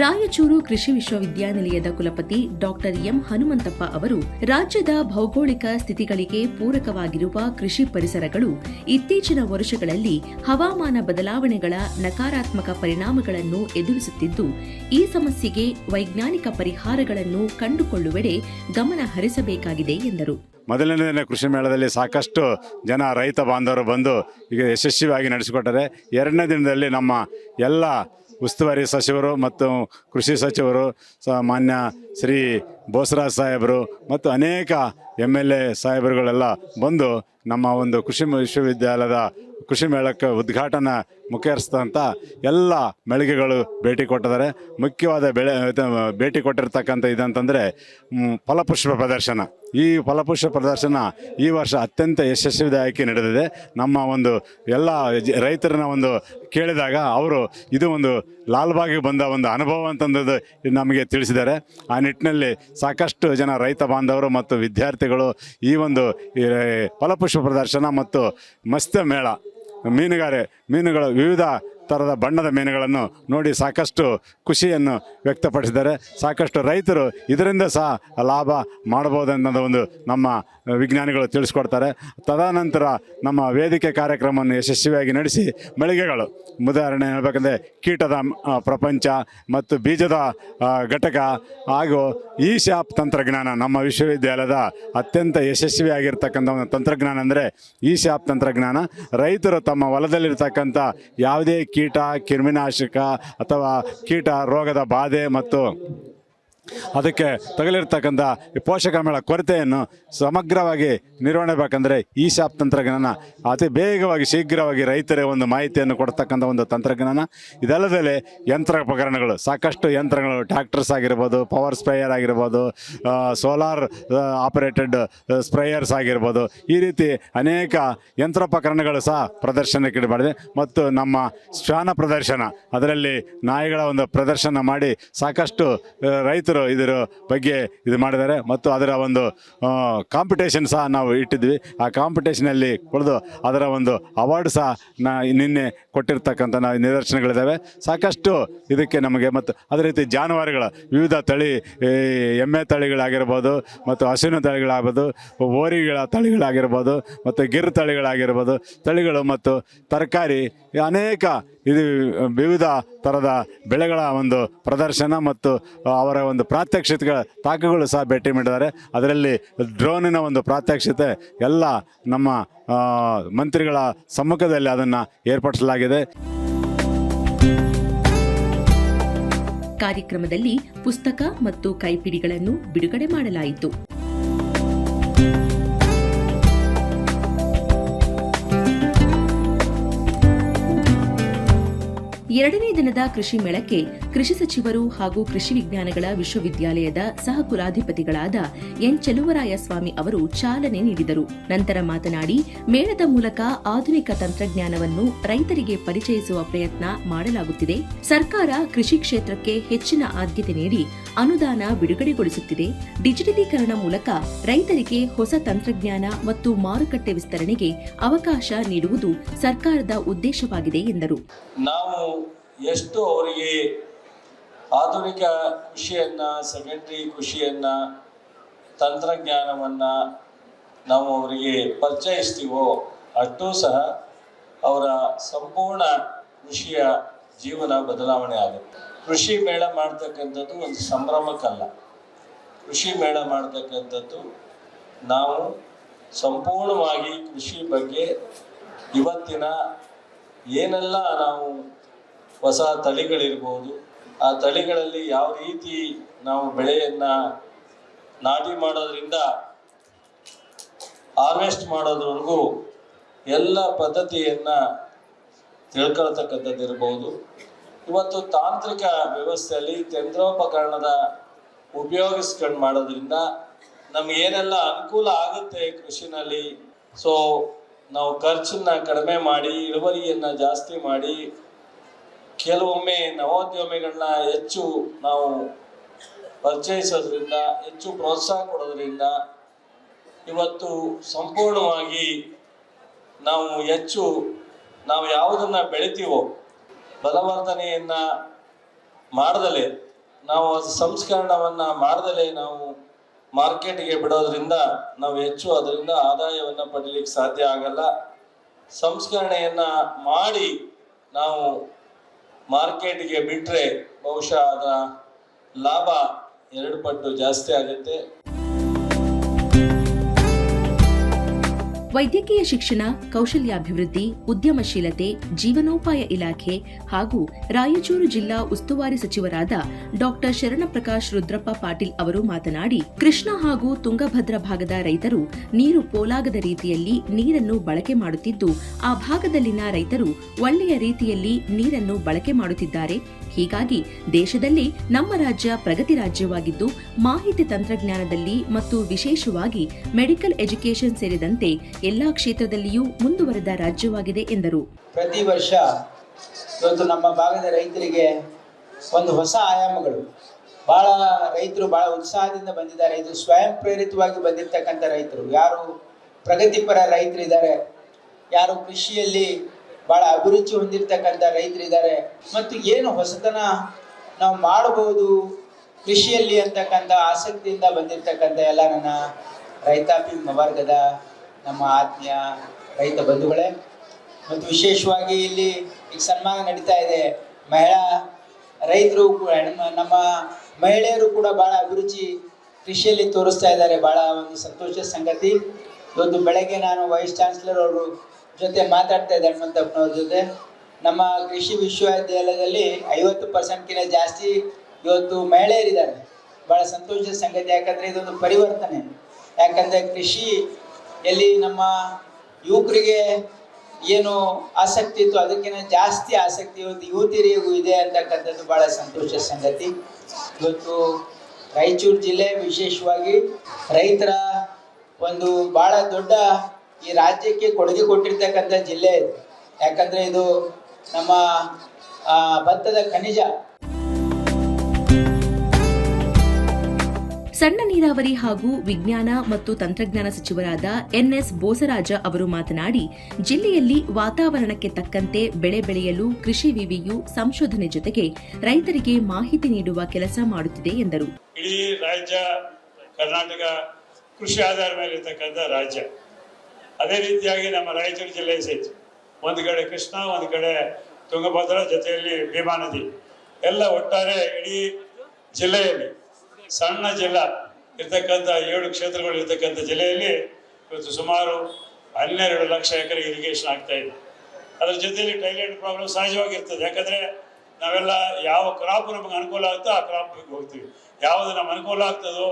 ರಾಯಚೂರು ಕೃಷಿ ವಿಶ್ವವಿದ್ಯಾನಿಲಯದ ಕುಲಪತಿ ಡಾಕ್ಟರ್ ಎಂ ಹನುಮಂತಪ್ಪ ಅವರು ರಾಜ್ಯದ ಭೌಗೋಳಿಕ ಸ್ಥಿತಿಗಳಿಗೆ ಪೂರಕವಾಗಿರುವ ಕೃಷಿ ಪರಿಸರಗಳು ಇತ್ತೀಚಿನ ವರ್ಷಗಳಲ್ಲಿ ಹವಾಮಾನ ಬದಲಾವಣೆಗಳ ನಕಾರಾತ್ಮಕ ಪರಿಣಾಮಗಳನ್ನು ಎದುರಿಸುತ್ತಿದ್ದು, ಈ ಸಮಸ್ಯೆಗೆ ವೈಜ್ಞಾನಿಕ ಪರಿಹಾರಗಳನ್ನು ಕಂಡುಕೊಳ್ಳುವೆಡೆ ಗಮನ ಹರಿಸಬೇಕಾಗಿದೆ ಎಂದರು. ಮೊದಲನೇ ದಿನ ಕೃಷಿ ಮೇಳದಲ್ಲಿ ಸಾಕಷ್ಟು ಜನ ರೈತ ಬಾಂಧವರು ಬಂದು ಈಗ ಯಶಸ್ವಿಯಾಗಿ ನಡೆಸಿಕೊಟ್ಟರೆ, ಎರಡನೇ ದಿನದಲ್ಲಿ ನಮ್ಮ ಎಲ್ಲ ಉಸ್ತುವಾರಿ ಸಚಿವರು ಮತ್ತು ಕೃಷಿ ಸಚಿವರು ಮಾನ್ಯ ಶ್ರೀ ಬೋಸರಾಜ್ ಸಾಹೇಬರು ಮತ್ತು ಅನೇಕ ಎಂ ಎಲ್ ಎ ಸಾಹೇಬರುಗಳೆಲ್ಲ ಬಂದು ನಮ್ಮ ಒಂದು ಕೃಷಿ ವಿಶ್ವವಿದ್ಯಾಲಯದ ಕೃಷಿ ಮೇಳಕ್ಕೆ ಉದ್ಘಾಟನಾ ಮುಖ್ಯಸ್ಥಂಥ ಎಲ್ಲ ಮಳಿಗೆಗಳು ಭೇಟಿ ಕೊಟ್ಟಿದ್ದಾರೆ. ಮುಖ್ಯವಾದ ಬೆಳೆ ಭೇಟಿ ಕೊಟ್ಟಿರ್ತಕ್ಕಂಥ ಇದಂತಂದರೆ ಫಲಪುಷ್ಪ ಪ್ರದರ್ಶನ. ಈ ಫಲಪುಷ್ಪ ಪ್ರದರ್ಶನ ಈ ವರ್ಷ ಅತ್ಯಂತ ಯಶಸ್ವಿದಾಯಕಿ ನಡೆದಿದೆ. ನಮ್ಮ ಒಂದು ಎಲ್ಲ ರೈತರನ್ನ ಒಂದು ಕೇಳಿದಾಗ ಅವರು ಇದು ಒಂದು ಲಾಲ್ಬಾಗಿ ಬಂದ ಒಂದು ಅನುಭವ ಅಂತಂದದ್ದು ನಮಗೆ ತಿಳಿಸಿದ್ದಾರೆ. ಆ ನಿಟ್ಟಿನಲ್ಲಿ ಸಾಕಷ್ಟು ಜನ ರೈತ ಬಾಂಧವರು ಮತ್ತು ವಿದ್ಯಾರ್ಥಿಗಳು ಈ ಒಂದು ಫಲಪುಷ್ಪ ಪ್ರದರ್ಶನ ಮತ್ತು ಮತ್ಸ್ಯ ಮೇಳ ಮೀನುಗಾರೆ ಮೀನುಗಳು ವಿವಿಧ ಥರದ ಬಣ್ಣದ ಮೀನುಗಳನ್ನು ನೋಡಿ ಸಾಕಷ್ಟು ಖುಷಿಯನ್ನು ವ್ಯಕ್ತಪಡಿಸಿದ್ದಾರೆ. ಸಾಕಷ್ಟು ರೈತರು ಇದರಿಂದ ಸಹ ಲಾಭ ಮಾಡಬಹುದನ್ನೋದು ಒಂದು ನಮ್ಮ ವಿಜ್ಞಾನಿಗಳು ತಿಳಿಸ್ಕೊಡ್ತಾರೆ. ತದನಂತರ ನಮ್ಮ ವೇದಿಕೆ ಕಾರ್ಯಕ್ರಮವನ್ನು ಯಶಸ್ವಿಯಾಗಿ ನಡೆಸಿ ಮಳಿಗೆಗಳು. ಉದಾಹರಣೆ ಹೇಳಬೇಕಂದ್ರೆ ಕೀಟದ ಪ್ರಪಂಚ ಮತ್ತು ಬೀಜದ ಘಟಕ ಹಾಗೂ ಈ ಶಾಪ್ ತಂತ್ರಜ್ಞಾನ ನಮ್ಮ ವಿಶ್ವವಿದ್ಯಾಲಯದ ಅತ್ಯಂತ ಯಶಸ್ವಿಯಾಗಿರ್ತಕ್ಕಂಥ ಒಂದು ತಂತ್ರಜ್ಞಾನ ಅಂದರೆ ಈ ಶಾಪ್ ತಂತ್ರಜ್ಞಾನ. ರೈತರು ತಮ್ಮ ಹೊಲದಲ್ಲಿರ್ತಕ್ಕಂಥ ಯಾವುದೇ ಕೀಟ ಕ್ರಿಮಿನಾಶಕ ಅಥವಾ ಕೀಟ ರೋಗದ ಬಾಧೆ ಮತ್ತು ಅದಕ್ಕೆ ತಗಲಿರ್ತಕ್ಕಂಥ ಪೋಷಕಾಂಶಗಳ ಕೊರತೆಯನ್ನು ಸಮಗ್ರವಾಗಿ ನಿರ್ವಹಣೆ ಬೇಕಂದರೆ ಈ ಶಾಪ್ ತಂತ್ರಜ್ಞಾನ ಅತಿ ಬೇಗವಾಗಿ ಶೀಘ್ರವಾಗಿ ರೈತರೇ ಒಂದು ಮಾಹಿತಿಯನ್ನು ಕೊಡ್ತಕ್ಕಂಥ ಒಂದು ತಂತ್ರಜ್ಞಾನ. ಇದಲ್ಲದೆ ಯಂತ್ರೋಪಕರಣಗಳು ಸಾಕಷ್ಟು ಯಂತ್ರಗಳು ಟ್ಯಾಕ್ಟರ್ಸ್ ಆಗಿರ್ಬೋದು ಪವರ್ ಸ್ಪ್ರೇಯರ್ ಆಗಿರ್ಬೋದು ಸೋಲಾರ್ ಆಪರೇಟೆಡ್ ಸ್ಪ್ರೇಯರ್ಸ್ ಆಗಿರ್ಬೋದು ಈ ರೀತಿ ಅನೇಕ ಯಂತ್ರೋಪಕರಣಗಳು ಸಹ ಪ್ರದರ್ಶನಕ್ಕೆ ಇಡಬಾರ್ದು. ಮತ್ತು ನಮ್ಮ ಶ್ವಾನ ಪ್ರದರ್ಶನ ಅದರಲ್ಲಿ ನಾಯಿಗಳ ಒಂದು ಪ್ರದರ್ಶನ ಮಾಡಿ ಸಾಕಷ್ಟು ಆ, ರೈತರು ಇದರ ಬಗ್ಗೆ ಇದು ಮಾಡಿದ್ದಾರೆ ಮತ್ತು ಅದರ ಒಂದು ಕಾಂಪಿಟೇಷನ್ ಸಹ ನಾವು ಇಟ್ಟಿದ್ವಿ. ಆ ಕಾಂಪಿಟೇಷನಲ್ಲಿ ಕುಳಿದು ಅದರ ಒಂದು ಅವಾರ್ಡ್ ಸಹ ನಾ ನಿನ್ನೆ ಕೊಟ್ಟಿರ್ತಕ್ಕಂಥ ನಾವು ನಿದರ್ಶನಗಳಿದ್ದಾವೆ. ಸಾಕಷ್ಟು ಇದಕ್ಕೆ ನಮಗೆ ಮತ್ತು ಅದೇ ರೀತಿ ಜಾನುವಾರುಗಳ ವಿವಿಧ ತಳಿ ಎಮ್ಮೆ ತಳಿಗಳಾಗಿರ್ಬೋದು ಮತ್ತು ಹಸುವಿನ ತಳಿಗಳಾಗ್ಬೋದು ಓರಿಗಳ ತಳಿಗಳಾಗಿರ್ಬೋದು ಮತ್ತು ಗಿರ್ ತಳಿಗಳಾಗಿರ್ಬೋದು. ತಳಿಗಳು ಮತ್ತು ತರಕಾರಿ, ಅನೇಕ ಇದು ವಿವಿಧ ಥರದ ಬೆಳೆಗಳ ಒಂದು ಪ್ರದರ್ಶನ ಮತ್ತು ಅವರ ಒಂದು ಪ್ರಾತ್ಯಕ್ಷಿತೆಗಳ ತಾಕಗಳು ಸಹ ಭೇಟಿ ಮಾಡಿದ್ದಾರೆ ಅದರಲ್ಲಿ ಡ್ರೋನಿನ ಒಂದು ಪ್ರಾತ್ಯಕ್ಷಿತೆ ಎಲ್ಲ ನಮ್ಮ ಮಂತ್ರಿಗಳ ಸಮ್ಮುಖದಲ್ಲಿ ಅದನ್ನು ಏರ್ಪಡಿಸಲಾಗಿದೆ. ಕಾರ್ಯಕ್ರಮದಲ್ಲಿ ಪುಸ್ತಕ ಮತ್ತು ಕೈಪಿಡಿಗಳನ್ನು ಬಿಡುಗಡೆ ಮಾಡಲಾಯಿತು. ಎರಡನೇ ದಿನದ ಕೃಷಿ ಮೇಳಕ್ಕೆ ಕೃಷಿ ಸಚಿವರು ಹಾಗೂ ಕೃಷಿ ವಿಜ್ಞಾನಗಳ ವಿಶ್ವವಿದ್ಯಾಲಯದ ಸಹ ಕುಲಾಧಿಪತಿಗಳಾದ ಎನ್ ಚೆಲುವರಾಯಸ್ವಾಮಿ ಅವರು ಚಾಲನೆ ನೀಡಿದರು. ನಂತರ ಮಾತನಾಡಿ, ಮೇಳದ ಮೂಲಕ ಆಧುನಿಕ ತಂತ್ರಜ್ಞಾನವನ್ನು ರೈತರಿಗೆ ಪರಿಚಯಿಸುವ ಪ್ರಯತ್ನ ಮಾಡಲಾಗುತ್ತಿದೆ. ಸರ್ಕಾರ ಕೃಷಿ ಕ್ಷೇತ್ರಕ್ಕೆ ಹೆಚ್ಚಿನ ಆದ್ಯತೆ ನೀಡಿ ಅನುದಾನ ಬಿಡುಗಡೆಗೊಳಿಸುತ್ತಿದೆ. ಡಿಜಿಟಲೀಕರಣ ಮೂಲಕ ರೈತರಿಗೆ ಹೊಸ ತಂತ್ರಜ್ಞಾನ ಮತ್ತು ಮಾರುಕಟ್ಟೆ ವಿಸ್ತರಣೆಗೆ ಅವಕಾಶ ನೀಡುವುದು ಸರ್ಕಾರದ ಉದ್ದೇಶವಾಗಿದೆ ಎಂದರು. ನಾವು ಎಷ್ಟು ಅವರಿಗೆ ಆಧುನಿಕ ಕೃಷಿಯನ್ನು, ಸೆಕೆಂಡ್ರಿ ಕೃಷಿಯನ್ನು, ತಂತ್ರಜ್ಞಾನವನ್ನು ನಾವು ಅವರಿಗೆ ಪರಿಚಯಿಸ್ತೀವೋ, ಅಷ್ಟೂ ಸಹ ಅವರ ಸಂಪೂರ್ಣ ಕೃಷಿಯ ಜೀವನ ಬದಲಾವಣೆ ಆಗುತ್ತೆ. ಕೃಷಿ ಮೇಳ ಮಾಡ್ತಕ್ಕಂಥದ್ದು ಒಂದು ಸಂಭ್ರಮಕ್ಕಲ್ಲ. ಕೃಷಿ ಮೇಳ ಮಾಡ್ತಕ್ಕಂಥದ್ದು ನಾವು ಸಂಪೂರ್ಣವಾಗಿ ಕೃಷಿ ಬಗ್ಗೆ ಇವತ್ತಿನ ಏನೆಲ್ಲ ನಾವು ಹೊಸ ತಳಿಗಳಿರ್ಬೋದು ಆ ತಳಿಗಳಲ್ಲಿ ಯಾವ ರೀತಿ ನಾವು ಬೆಳೆಯನ್ನು ನಾಟಿ ಮಾಡೋದ್ರಿಂದ ಹಾರ್ವೆಸ್ಟ್ ಮಾಡೋದ್ರವರೆಗೂ ಎಲ್ಲ ಪದ್ಧತಿಯನ್ನ ತಿಳ್ಕೊಳ್ತಕ್ಕಂಥದ್ದು ಇರಬಹುದು ಇವತ್ತು ತಾಂತ್ರಿಕ ವ್ಯವಸ್ಥೆಯಲ್ಲಿ ಯಂತ್ರೋಪಕರಣದ ಉಪಯೋಗಿಸ್ಕೊಂಡು ಮಾಡೋದ್ರಿಂದ ನಮಗೇನೆಲ್ಲ ಅನುಕೂಲ ಆಗುತ್ತೆ ಕೃಷಿನಲ್ಲಿ ಸೊ ನಾವು ಖರ್ಚನ್ನ ಕಡಿಮೆ ಮಾಡಿ, ಇಳುವರಿಯನ್ನ ಜಾಸ್ತಿ ಮಾಡಿ ಕೆಲವೊಮ್ಮೆ ನವೋದ್ಯಮಿಗಳನ್ನ ಹೆಚ್ಚು ನಾವು ಪರಿಚಯಿಸೋದ್ರಿಂದ, ಹೆಚ್ಚು ಪ್ರೋತ್ಸಾಹ ಕೊಡೋದ್ರಿಂದ ಇವತ್ತು ಸಂಪೂರ್ಣವಾಗಿ ನಾವು ಹೆಚ್ಚು ನಾವು ಯಾವುದನ್ನ ಬೆಳಿತೀವೋ ಬಲವರ್ಧನೆಯನ್ನ ಮಾಡದಲೇ, ನಾವು ಅದು ಸಂಸ್ಕರಣವನ್ನ ಮಾಡದಲೇ ನಾವು ಮಾರ್ಕೆಟ್ಗೆ ಬಿಡೋದ್ರಿಂದ ನಾವು ಹೆಚ್ಚು ಅದರಿಂದ ಆದಾಯವನ್ನ ಪಡೀಲಿಕ್ಕೆ ಸಾಧ್ಯ ಆಗಲ್ಲ. ಸಂಸ್ಕರಣೆಯನ್ನ ಮಾಡಿ ನಾವು ಮಾರ್ಕೆಟ್ಗೆ ಬಿಟ್ರೆ ಬಹುಶಃ ಅದರ ಲಾಭ ಎರಡು ಪಟ್ಟು ಜಾಸ್ತಿ ಆಗುತ್ತೆ. ವೈದ್ಯಕೀಯ ಶಿಕ್ಷಣ, ಕೌಶಲ್ಯಾಭಿವೃದ್ಧಿ, ಉದ್ಯಮಶೀಲತೆ, ಜೀವನೋಪಾಯ ಇಲಾಖೆ ಹಾಗೂ ರಾಯಚೂರು ಜಿಲ್ಲಾ ಉಸ್ತುವಾರಿ ಸಚಿವರಾದ ಡಾಕ್ಟರ್ ಶರಣಪ್ರಕಾಶ್ ರುದ್ರಪ್ಪ ಪಾಟೀಲ್ ಅವರು ಮಾತನಾಡಿ, ಕೃಷ್ಣ ಹಾಗೂ ತುಂಗಭದ್ರಾ ಭಾಗದ ರೈತರು ನೀರು ಪೋಲಾಗದ ರೀತಿಯಲ್ಲಿ ನೀರನ್ನು ಬಳಕೆ ಮಾಡುತ್ತಿದ್ದು, ಆ ಭಾಗದಲ್ಲಿನ ರೈತರು ಒಳ್ಳೆಯ ರೀತಿಯಲ್ಲಿ ನೀರನ್ನು ಬಳಕೆ ಮಾಡುತ್ತಿದ್ದಾರೆ. ಹೀಗಾಗಿ ದೇಶದಲ್ಲಿ ನಮ್ಮ ರಾಜ್ಯ ಪ್ರಗತಿ ರಾಜ್ಯವಾಗಿದ್ದು, ಮಾಹಿತಿ ತಂತ್ರಜ್ಞಾನದಲ್ಲಿ ಮತ್ತು ವಿಶೇಷವಾಗಿ ಮೆಡಿಕಲ್ ಎಜುಕೇಶನ್ ಸೇರಿದಂತೆ ಎಲ್ಲಾ ಕ್ಷೇತ್ರದಲ್ಲಿಯೂ ಮುಂದುವರೆದ ರಾಜ್ಯವಾಗಿದೆ ಎಂದರು. ಪ್ರತಿ ವರ್ಷ ಇವತ್ತು ನಮ್ಮ ಭಾಗದ ರೈತರಿಗೆ ಒಂದು ಹೊಸ ಆಯಾಮಗಳು. ಭಾಳ ರೈತರು ಭಾಳ ಉತ್ಸಾಹದಿಂದ ಬಂದಿದ್ದಾರೆ. ಇದು ಸ್ವಯಂ ಪ್ರೇರಿತವಾಗಿ ಬಂದಿರತಕ್ಕಂಥ ರೈತರು. ಯಾರು ಪ್ರಗತಿಪರ ರೈತರಿದ್ದಾರೆ, ಯಾರು ಕೃಷಿಯಲ್ಲಿ ಭಾಳ ಅಭಿರುಚಿ ಹೊಂದಿರ್ತಕ್ಕಂಥ ರೈತರಿದ್ದಾರೆ. ಮತ್ತು ಏನು ಹೊಸತನ ನಾವು ಮಾಡಬಹುದು ಕೃಷಿಯಲ್ಲಿ ಅಂತಕ್ಕಂಥ ಆಸಕ್ತಿಯಿಂದ ಬಂದಿರತಕ್ಕಂಥ ಎಲ್ಲ ನನ್ನ ರೈತಾಪಿ ವರ್ಗದ ನಮ್ಮ ಆತ್ಮೀಯ ರೈತ ಬಂಧುಗಳೇ. ಮತ್ತು ವಿಶೇಷವಾಗಿ ಇಲ್ಲಿ ಈಗ ಸನ್ಮಾನ ನಡೀತಾ ಇದೆ. ಮಹಿಳಾ ರೈತರು ನಮ್ಮ ಮಹಿಳೆಯರು ಕೂಡ ಭಾಳ ಅಭಿರುಚಿ ಕೃಷಿಯಲ್ಲಿ ತೋರಿಸ್ತಾ ಇದ್ದಾರೆ. ಭಾಳ ಒಂದು ಸಂತೋಷದ ಸಂಗತಿ. ಇವತ್ತು ಬೆಳಗ್ಗೆ ನಾನು ವೈಸ್ ಚಾನ್ಸಲರ್ ಅವರು ಜೊತೆ ಮಾತಾಡ್ತಾ ಇದ್ದಾರೆ ಹನುಮಂತಪ್ಪನವ್ರ ಜೊತೆ. ನಮ್ಮ ಕೃಷಿ ವಿಶ್ವವಿದ್ಯಾಲಯದಲ್ಲಿ ಐವತ್ತು ಪರ್ಸೆಂಟ್ಗಿಂತ ಜಾಸ್ತಿ ಇವತ್ತು ಮಹಿಳೆಯರಿದ್ದಾರೆ. ಭಾಳ ಸಂತೋಷದ ಸಂಗತಿ, ಯಾಕಂದರೆ ಇದೊಂದು ಪರಿವರ್ತನೆ. ಯಾಕಂದರೆ ಕೃಷಿ ಎಲ್ಲಿ ನಮ್ಮ ಯುವಕರಿಗೆ ಏನು ಆಸಕ್ತಿ ಇತ್ತು, ಅದಕ್ಕಿಂತ ಜಾಸ್ತಿ ಆಸಕ್ತಿ ಇವತ್ತು ಯುವತಿಯರಿಗೂ ಇದೆ ಅಂತಕ್ಕಂಥದ್ದು ಭಾಳ ಸಂತೋಷದ ಸಂಗತಿ. ಇವತ್ತು ರಾಯಚೂರು ಜಿಲ್ಲೆ ವಿಶೇಷವಾಗಿ ರೈತರ ಒಂದು ಭಾಳ ದೊಡ್ಡ ಈ ರಾಜ್ಯಕ್ಕೆ ಕೊಡುಗೆ ಕೊಟ್ಟಿರ್ತಕ್ಕಂಥ ಜಿಲ್ಲೆ ಯಾಕಂದ್ರೆ ಯಾಕಂದರೆ ಇದು ನಮ್ಮ ಭತ್ತದ ಖನಿಜ. ಸಣ್ಣ ನೀರಾವರಿ ಹಾಗೂ ವಿಜ್ಞಾನ ಮತ್ತು ತಂತ್ರಜ್ಞಾನ ಸಚಿವರಾದ ಎನ್ಎಸ್ ಬೋಸರಾಜ ಅವರು ಮಾತನಾಡಿ ಜಿಲ್ಲೆಯಲ್ಲಿ ವಾತಾವರಣಕ್ಕೆ ತಕ್ಕಂತೆ ಬೆಳೆ ಬೆಳೆಯಲು ಕೃಷಿ ವಿವಿಯು ಸಂಶೋಧನೆ ಜೊತೆಗೆ ರೈತರಿಗೆ ಮಾಹಿತಿ ನೀಡುವ ಕೆಲಸ ಮಾಡುತ್ತಿದೆ ಎಂದರು. ಇಡೀ ರಾಜ್ಯ ಕರ್ನಾಟಕ ಕೃಷಿ ಆಧಾರ ಮೇಲೆ ರಾಜ್ಯ. ಅದೇ ರೀತಿಯಾಗಿ ನಮ್ಮ ರಾಯಚೂರು ಜಿಲ್ಲೆ ಸಹಿತ ಒಂದು ಕಡೆ ಕೃಷ್ಣ, ಒಂದು ಕಡೆ ತುಂಗಭದ್ರಾ ಜೊತೆಯಲ್ಲಿ ಭೀಮಾ ನದಿ. ಎಲ್ಲ ಒಟ್ಟಾರೆ ಇಡೀ ಜಿಲ್ಲೆಯಲ್ಲಿ, ಸಣ್ಣ ಜಿಲ್ಲಾ ಇರ್ತಕ್ಕಂಥ ಏಳು ಕ್ಷೇತ್ರಗಳು ಇರ್ತಕ್ಕಂಥ ಜಿಲ್ಲೆಯಲ್ಲಿ ಇವತ್ತು ಸುಮಾರು ಹನ್ನೆರಡು ಲಕ್ಷ ಎಕರೆ ಇರಿಗೇಷನ್ ಆಗ್ತಾ ಇದೆ. ಅದ್ರ ಜೊತೆಯಲ್ಲಿ ಟೈಲೆಂಟ್ ಪ್ರಾಬ್ಲಮ್ ಸಹಜವಾಗಿರ್ತದೆ. ಯಾಕಂದ್ರೆ ನಾವೆಲ್ಲ ಯಾವ ಕ್ರಾಪ್ ನಮಗೆ ಅನುಕೂಲ ಆಗುತ್ತೋ ಆ ಕ್ರಾಪ್ ಹೋಗ್ತೀವಿ. ಯಾವುದು ನಮ್ಗೆ ಅನುಕೂಲ ಆಗ್ತದೋ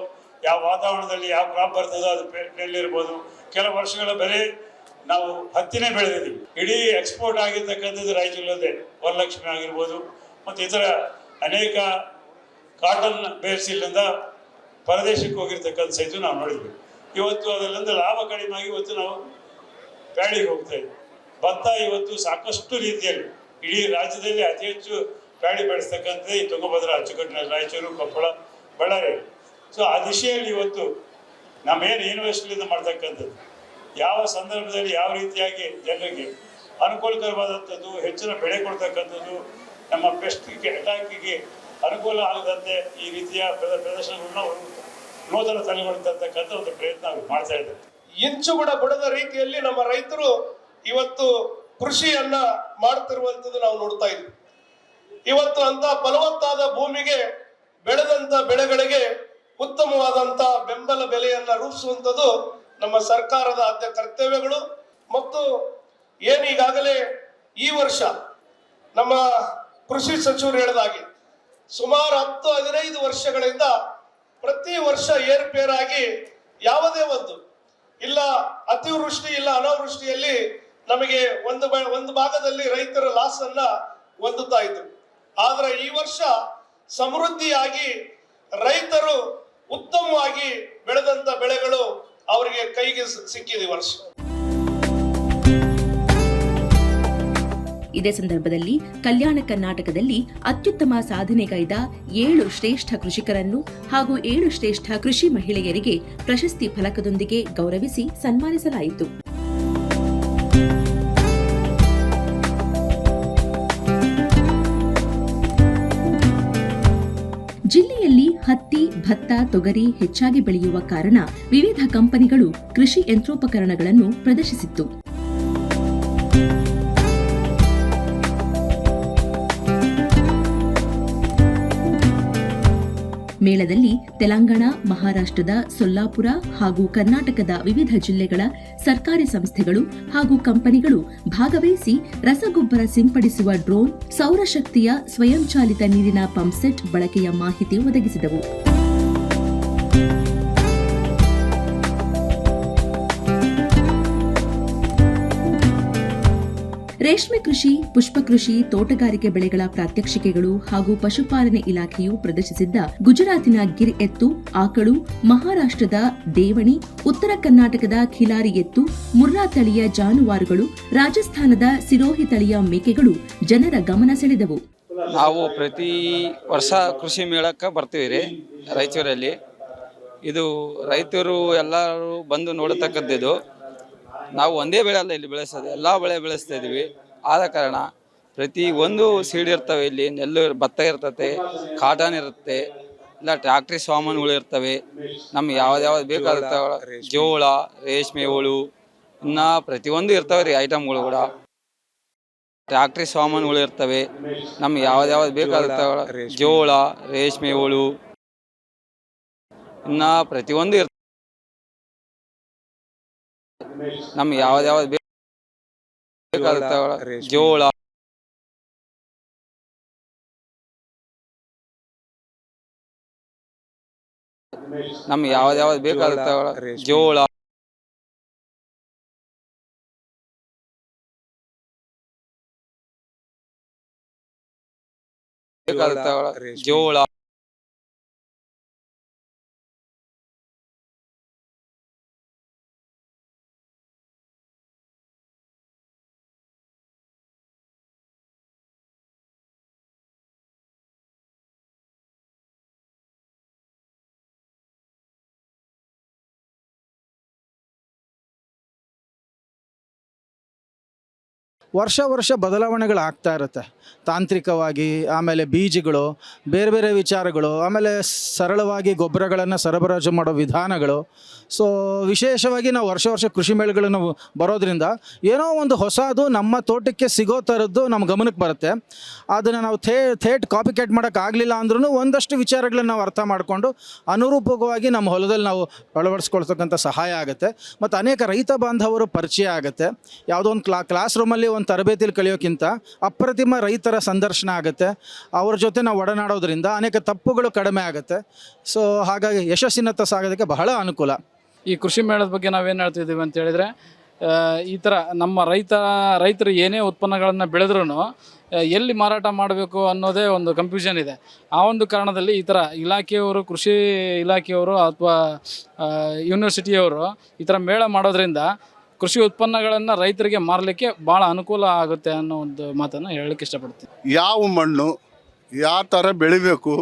ಯಾವ ವಾತಾವರಣದಲ್ಲಿ ಯಾವ ಕ್ರಾಪ್ ಬರ್ತದೋ ಅದು ಇರ್ಬೋದು ಕೆಲವು ವರ್ಷಗಳ ಬೆಲೆ ನಾವು ಹತ್ತಿನೇ ಬೆಳೆದಿದ್ದೀವಿ. ಇಡೀ ಎಕ್ಸ್ಪೋರ್ಟ್ ಆಗಿರ್ತಕ್ಕಂಥದ್ದು ರಾಯಚೂರಲ್ಲದೆ ವರಲಕ್ಷ್ಮಿ ಆಗಿರ್ಬೋದು, ಮತ್ತು ಇತರ ಅನೇಕ ಕಾಟನ್ ಬೇರ್ಸಿಲ್ಲಿಂದ ಪರದೇಶಕ್ಕೆ ಹೋಗಿರ್ತಕ್ಕಂಥ ಸಹಿತ ನಾವು ನೋಡಿದ್ವಿ. ಇವತ್ತು ಅದರಿಂದ ಲಾಭ ಕಡಿಮೆ ಆಗಿ ಇವತ್ತು ನಾವು ಪ್ಯಾಡಿಗೆ ಹೋಗ್ತಾ ಭತ್ತ ಇವತ್ತು ಸಾಕಷ್ಟು ರೀತಿಯಲ್ಲಿ ಇಡೀ ರಾಜ್ಯದಲ್ಲಿ ಅತಿ ಹೆಚ್ಚು ಪ್ಯಾಡಿ ಬೆಳೆಸ್ತಕ್ಕಂಥದ್ದೇ ಈ ತುಂಗಭದ್ರಾ ಅಚ್ಚುಕಟ್ಟಿನ ರಾಯಚೂರು, ಕೊಪ್ಪಳ, ಬಳ್ಳಾರಿ. ಸೊ ಆ ದಿಶೆಯಲ್ಲಿ ಇವತ್ತು ನಮ್ಮೇನು ಯೂನಿವರ್ಸಿಟಿಯಿಂದ ಮಾಡ್ತಕ್ಕಂಥದ್ದು. ಯಾವ ಸಂದರ್ಭದಲ್ಲಿ ಯಾವ ರೀತಿಯಾಗಿ ಜನರಿಗೆ ಅನುಕೂಲಕರವಾದಂಥದ್ದು, ಹೆಚ್ಚಿನ ಬೆಳೆ ಕೊಡ್ತಕ್ಕಂಥದ್ದು, ನಮ್ಮ ಪೆಸ್ಟ್ಗೆ ಅಟ್ಯಾಕಿಗೆ ಅನುಕೂಲ ಆಗದಂತೆ ಈ ರೀತಿಯ ಪ್ರದ ಪ್ರದರ್ಶನಗಳನ್ನ ನೂತನ ತಲೆಗೊಳ್ತಕ್ಕಂಥ ಒಂದು ಪ್ರಯತ್ನ ಮಾಡ್ತಾ ಇದ್ದಾರೆ. ಇಂಚು ಕೂಡ ಬಿಡದ ರೀತಿಯಲ್ಲಿ ನಮ್ಮ ರೈತರು ಇವತ್ತು ಕೃಷಿಯನ್ನ ಮಾಡ್ತಿರುವಂತದ್ದು ನಾವು ನೋಡ್ತಾ ಇದ್ವಿ. ಇವತ್ತು ಅಂತ ಫಲವತ್ತಾದ ಭೂಮಿಗೆ ಬೆಳೆದಂತ ಬೆಳೆಗಳಿಗೆ ಉತ್ತಮವಾದಂತ ಬೆಂಬಲ ಬೆಲೆಯನ್ನ ರೂಪಿಸುವಂಥದ್ದು ನಮ್ಮ ಸರ್ಕಾರದ ಆದ್ಯ ಕರ್ತವ್ಯಗಳು. ಮತ್ತು ಏನೀಗಾಗಲೇ ಈ ವರ್ಷ ನಮ್ಮ ಕೃಷಿ ಸಚಿವರು ಹೇಳಿದಾಗೆ ಸುಮಾರು ಹತ್ತು ಹದಿನೈದು ವರ್ಷಗಳಿಂದ ಪ್ರತಿ ವರ್ಷ ಏರ್ಪೇರಾಗಿ ಯಾವುದೇ ಒಂದು ಇಲ್ಲ ಅತಿವೃಷ್ಟಿ ಇಲ್ಲ ಅನಾವೃಷ್ಟಿಯಲ್ಲಿ ನಮಗೆ ಒಂದು ಒಂದು ಭಾಗದಲ್ಲಿ ರೈತರ ಲಾಸ್ ಅನ್ನ ಹೊಂದುತ್ತಾ ಇದ್ರು. ಆದ್ರೆ ಈ ವರ್ಷ ಸಮೃದ್ಧಿಯಾಗಿ ರೈತರು ಉತ್ತಮವಾಗಿ ಬೆಳೆದಂತ ಬೆಳೆಗಳು ಅವರಿಗೆ ಕೈಗೆ ಸಿಕ್ಕಿದೆ ವರ್ಷ. ಇದೇ ಸಂದರ್ಭದಲ್ಲಿ ಕಲ್ಯಾಣ ಕರ್ನಾಟಕದಲ್ಲಿ ಅತ್ಯುತ್ತಮ ಸಾಧನೆಗೈದ ಏಳು ಶ್ರೇಷ್ಠ ಕೃಷಿಕರನ್ನು ಹಾಗೂ ಏಳು ಶ್ರೇಷ್ಠ ಕೃಷಿ ಮಹಿಳೆಯರಿಗೆ ಪ್ರಶಸ್ತಿ ಫಲಕದೊಂದಿಗೆ ಗೌರವಿಸಿ ಸನ್ಮಾನಿಸಲಾಯಿತು. ಭತ್ತ, ತೊಗರಿ ಹೆಚ್ಚಾಗಿ ಬೆಳೆಯುವ ಕಾರಣ ವಿವಿಧ ಕಂಪನಿಗಳು ಕೃಷಿ ಯಂತ್ರೋಪಕರಣಗಳನ್ನು ಪ್ರದರ್ಶಿಸಿತ್ತು. ಮೇಳದಲ್ಲಿ ತೆಲಂಗಾಣ, ಮಹಾರಾಷ್ಟ್ರದ ಸೊಲ್ಲಾಪುರ ಹಾಗೂ ಕರ್ನಾಟಕದ ವಿವಿಧ ಜಿಲ್ಲೆಗಳ ಸರ್ಕಾರಿ ಸಂಸ್ಥೆಗಳು ಹಾಗೂ ಕಂಪನಿಗಳು ಭಾಗವಹಿಸಿ ರಸಗೊಬ್ಬರ ಸಿಂಪಡಿಸುವ ಡ್ರೋನ್ ಸೌರಶಕ್ತಿಯ ಸ್ವಯಂಚಾಲಿತ ನೀರಿನ ಪಂಪ್ಸೆಟ್ ಬಳಕೆಯ ಮಾಹಿತಿ ಒದಗಿಸಿದವು. ರೇಷ್ಮೆ ಕೃಷಿ, ಪುಷ್ಪ ಕೃಷಿ, ತೋಟಗಾರಿಕೆ ಬೆಳೆಗಳ ಪ್ರಾತ್ಯಕ್ಷಿಕೆಗಳು ಹಾಗೂ ಪಶುಪಾಲನೆ ಇಲಾಖೆಯು ಪ್ರದರ್ಶಿಸಿದ್ದ ಗುಜರಾತಿನ ಗಿರ್ ಎತ್ತು ಆಕಳು, ಮಹಾರಾಷ್ಟ್ರದ ದೇವಣಿ, ಉತ್ತರ ಕರ್ನಾಟಕದ ಖಿಲಾರಿ ಎತ್ತು ಮುರ್ರಾ ತಳಿಯ ಜಾನುವಾರುಗಳು, ರಾಜಸ್ಥಾನದ ಸಿರೋಹಿ ತಳಿಯ ಮೇಕೆಗಳು ಜನರ ಗಮನ ಸೆಳೆದವು. ನಾವು ಪ್ರತಿ ವರ್ಷ ಕೃಷಿ ಮೇಳಕ್ಕೆ ಬರ್ತೀವಿ ರೀ ರಾಯಚೂರಲ್ಲಿ. ಇದು ರೈತರು ಎಲ್ಲರೂ ಬಂದು ನೋಡತಕ್ಕದ್ದು ನಾವು ಒಂದೇ ಬೆಳೆ ಅಲ್ಲ ಇಲ್ಲಿ ಬೆಳೆಸೋದು ಎಲ್ಲ ಬೆಳೆ ಬೆಳೆಸ್ತಾ ಇದೀವಿ. ಆದ ಕಾರಣ ಪ್ರತಿ ಒಂದು ಸೀಡ್ ಇರ್ತವೆ ಇಲ್ಲಿ ನೆಲ್ಲು ಭತ್ತ ಇರ್ತತೆ ಕಾಟನ್ ಇರುತ್ತೆ ಇಲ್ಲ ಟ್ರ್ಯಾಕ್ಟ್ರಿ ಸಾಮಾನುಗಳು ಇರ್ತವೆ. ನಮ್ಗೆ ಯಾವ್ದು ಯಾವ್ದು ಬೇಕಾದ ಜೋಳ ರೇಷ್ಮೆ. ಹುಳು ಇನ್ನ ಪ್ರತಿಯೊಂದು ಇರ್ತವೆ ರೀ ಐಟಮ್ಗಳು ಕೂಡ. ಟ್ರ್ಯಾಕ್ಟ್ರಿ ಸಾಮಾನುಗಳು ಇರ್ತವೆ. ನಮ್ಗೆ ಯಾವ್ದು ಯಾವ್ದು ಬೇಕಾದ ಜೋಳ ರೇಷ್ಮೆ. ಹುಳು ಇನ್ನ ಪ್ರತಿಯೊಂದು ಇರ್ ನಮ್ಗೆ ಯಾವ್ದು ಯಾವ್ದು ಬೇಕಾಗುತ್ತೆ ಜೋಳ. ನಮ್ಗೆ ಯಾವ್ದು ಯಾವ್ದು ಬೇಕಾಗುತ್ತೆ ಜೋಳ. ಬೇಕಾದ ಜೋಳ. ವರ್ಷ ವರ್ಷ ಬದಲಾವಣೆಗಳಾಗ್ತಾ ಇರುತ್ತೆ. ತಾಂತ್ರಿಕವಾಗಿ, ಆಮೇಲೆ ಬೀಜಗಳು, ಬೇರೆ ಬೇರೆ ವಿಚಾರಗಳು, ಆಮೇಲೆ ಸರಳವಾಗಿ ಗೊಬ್ಬರಗಳನ್ನು ಸರಬರಾಜು ಮಾಡೋ ವಿಧಾನಗಳು. ಸೊ ವಿಶೇಷವಾಗಿ ನಾವು ವರ್ಷ ವರ್ಷ ಕೃಷಿ ಮೇಳಗಳನ್ನು ಬರೋದ್ರಿಂದ ಏನೋ ಒಂದು ಹೊಸದು ನಮ್ಮ ತೋಟಕ್ಕೆ ಸಿಗೋ ಥರದ್ದು ನಮ್ಮ ಗಮನಕ್ಕೆ ಬರುತ್ತೆ. ಅದನ್ನು ನಾವು ಥೇ, ಥೇಟ್ ಕಾಪಿ ಕ್ಯಾಟ್ ಮಾಡೋಕ್ಕಾಗಲಿಲ್ಲ ಅಂದ್ರೂ ಒಂದಷ್ಟು ವಿಚಾರಗಳನ್ನು ನಾವು ಅರ್ಥ ಮಾಡಿಕೊಂಡು ಅನುರೂಪವಾಗಿ ನಮ್ಮ ಹೊಲದಲ್ಲಿ ನಾವು ಅಳವಡಿಸ್ಕೊಳ್ತಕ್ಕಂಥ ಸಹಾಯ ಆಗುತ್ತೆ. ಮತ್ತು ಅನೇಕ ರೈತ ಬಾಂಧವರು ಪರಿಚಯ ಆಗುತ್ತೆ. ಯಾವುದೋ ಒಂದು ಕ್ಲಾ, ಕ್ಲಾಸ್ ರೂಮಲ್ಲಿ ಒಂದು ತರಬೇತಿಲಿ ಕಲಿಯೋಕ್ಕಿಂತ ಅಪ್ರತಿಮ ರೈತರ ಸಂದರ್ಶನ ಆಗುತ್ತೆ. ಅವ್ರ ಜೊತೆ ನಾವು ಒಡನಾಡೋದ್ರಿಂದ ಅನೇಕ ತಪ್ಪುಗಳು ಕಡಿಮೆ ಆಗುತ್ತೆ. ಸೊ ಹಾಗಾಗಿ ಯಶಸ್ಸಿನತ್ತ ಸಾಗೋದಕ್ಕೆ ಬಹಳ ಅನುಕೂಲ. ಈ ಕೃಷಿ ಮೇಳದ ಬಗ್ಗೆ ನಾವೇನು ಹೇಳ್ತಿದ್ದೀವಿ ಅಂತ ಹೇಳಿದರೆ ಈ ಥರ ನಮ್ಮ ರೈತ, ರೈತರು ಏನೇ ಉತ್ಪನ್ನಗಳನ್ನು ಬೆಳೆದ್ರೂ ಎಲ್ಲಿ ಮಾರಾಟ ಮಾಡಬೇಕು ಅನ್ನೋದೇ ಒಂದು ಕನ್ಫ್ಯೂಷನ್ ಇದೆ. ಆ ಒಂದು ಕಾರಣದಲ್ಲಿ ಈ ಥರ ಇಲಾಖೆಯವರು, ಕೃಷಿ ಇಲಾಖೆಯವರು ಅಥವಾ ಯೂನಿವರ್ಸಿಟಿಯವರು ಈ ಥರ ಮೇಳ ಮಾಡೋದ್ರಿಂದ ಕೃಷಿ ಉತ್ಪನ್ನಗಳನ್ನು ರೈತರಿಗೆ ಮಾರಲಿಕ್ಕೆ ಭಾಳ ಅನುಕೂಲ ಆಗುತ್ತೆ ಅನ್ನೋ ಒಂದು ಮಾತನ್ನು ಹೇಳಲಿಕ್ಕೆ ಇಷ್ಟಪಡ್ತೀನಿ. ಯಾವ ಮಣ್ಣು, ಯಾವ ಥರ ಬೆಳಿಬೇಕು,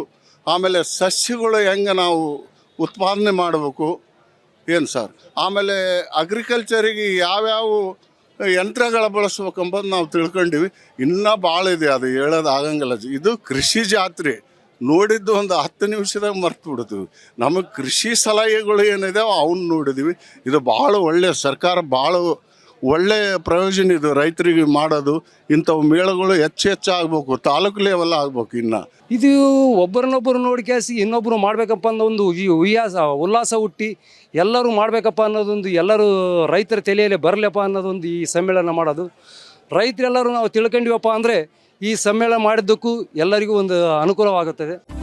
ಆಮೇಲೆ ಸಸ್ಯಗಳು ಹೆಂಗೆ ನಾವು ಉತ್ಪಾದನೆ ಮಾಡಬೇಕು, ಏನು ಸರ್? ಆಮೇಲೆ ಅಗ್ರಿಕಲ್ಚರಿಗೆ ಯಾವ್ಯಾವ ಯಂತ್ರಗಳ ಬಳಸ್ಬೇಕಂಬುದು ನಾವು ತಿಳ್ಕೊಂಡಿವಿ. ಇನ್ನೂ ಭಾಳ ಇದೆ, ಅದು ಹೇಳೋದು ಆಗಂಗಿಲ್ಲ. ಇದು ಕೃಷಿ ಜಾತ್ರೆ. ನೋಡಿದ್ದು ಒಂದು ಹತ್ತು ನಿಮಿಷದಾಗ ಮರ್ತು ಬಿಡ್ತೀವಿ. ನಮಗೆ ಕೃಷಿ ಸಲಹೆಗಳು ಏನಿದೆ ಅವನ್ನ ನೋಡಿದ್ವಿ. ಇದು ಭಾಳ ಒಳ್ಳೆಯ ಸರ್ಕಾರ ಭಾಳ ಒಳ್ಳೆಯ ಪ್ರಯೋಜನ ಇದು ರೈತರಿಗೆ ಮಾಡೋದು. ಇಂಥವು ಮೇಳಗಳು ಹೆಚ್ಚು ಹೆಚ್ಚು ಆಗ್ಬೇಕು, ತಾಲೂಕು ಲೆವೆಲ್ ಆಗ್ಬೇಕು ಇನ್ನು. ಇದು ಒಬ್ಬರನ್ನೊಬ್ಬರು ನೋಡ್ಕೇಸಿ ಇನ್ನೊಬ್ಬರು ಮಾಡಬೇಕಪ್ಪ ಅನ್ನೋ ಒಂದು ಉಲ್ಲಾಸ ಉಲ್ಲಾಸ ಹುಟ್ಟಿ ಎಲ್ಲರೂ ಮಾಡಬೇಕಪ್ಪ ಅನ್ನೋದೊಂದು ಎಲ್ಲರೂ ರೈತರ ತಲೆಯಲ್ಲಿ ಬರಲಪ್ಪ ಅನ್ನೋದೊಂದು ಈ ಸಮ್ಮೇಳನ ಮಾಡೋದು. ರೈತರೆಲ್ಲರೂ ನಾವು ತಿಳ್ಕೊಂಡಿವಪ್ಪ ಅಂದರೆ ಈ ಸಮ್ಮೇಳನ ಮಾಡಿದ್ದಕ್ಕೂ ಎಲ್ಲರಿಗೂ ಒಂದು ಅನುಕೂಲವಾಗುತ್ತದೆ.